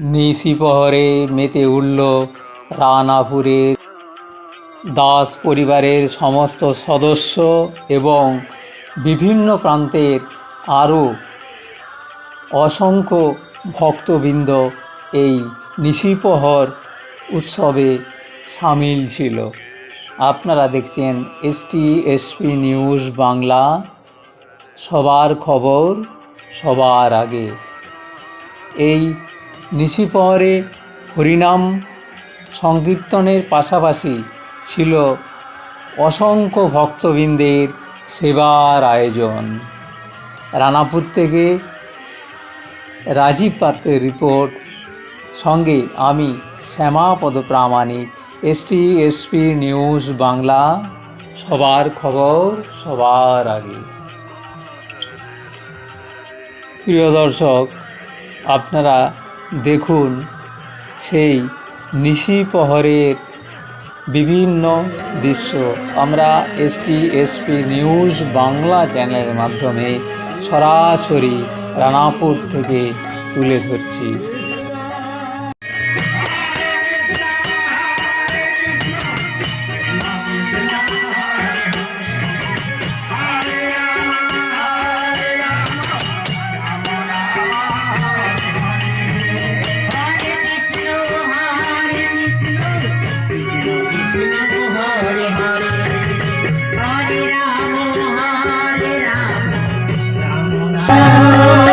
নিশিপহরে মেতে উঠল রানাপুরের দাস পরিবারের সমস্ত সদস্য এবং বিভিন্ন প্রান্তের আরও অসংখ্য ভক্তবৃন্দ এই নিশিপহর উৎসবে সামিল ছিল। আপনারা দেখছেন এসটি এসপি নিউজ বাংলা। সবার খবর সবার আগে। এই নিশিপহরে হরিনাম সংকীর্তনের পাশাপাশি ছিল অসংখ্য ভক্তবৃন্দের সেবার আয়োজন। রানাপুর থেকে রাজীব পাত্রের রিপোর্ট। সঙ্গে আমি Shyamapada Pramanik ST SP news Bangla. সবার খবর সবার আগে। প্রিয় দর্শক, আপনারা দেখুন, সেই নিশি প্রহরের বিভিন্ন দৃশ্য। আমরা এসটি এসপি নিউজ বাংলা চ্যানেলের মাধ্যমে সরাসরি রানাপুর থেকে তুলে ধরছি। Thank.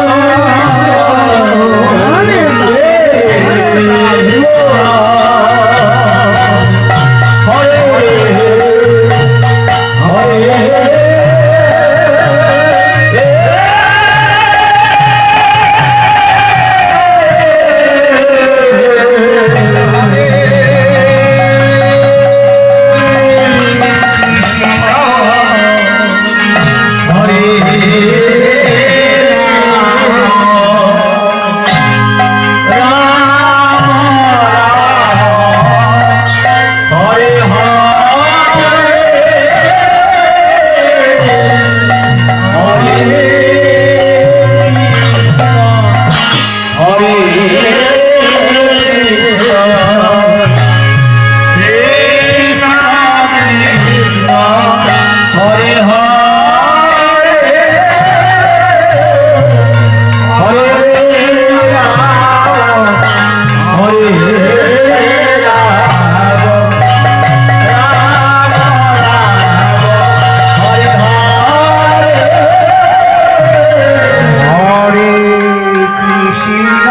you.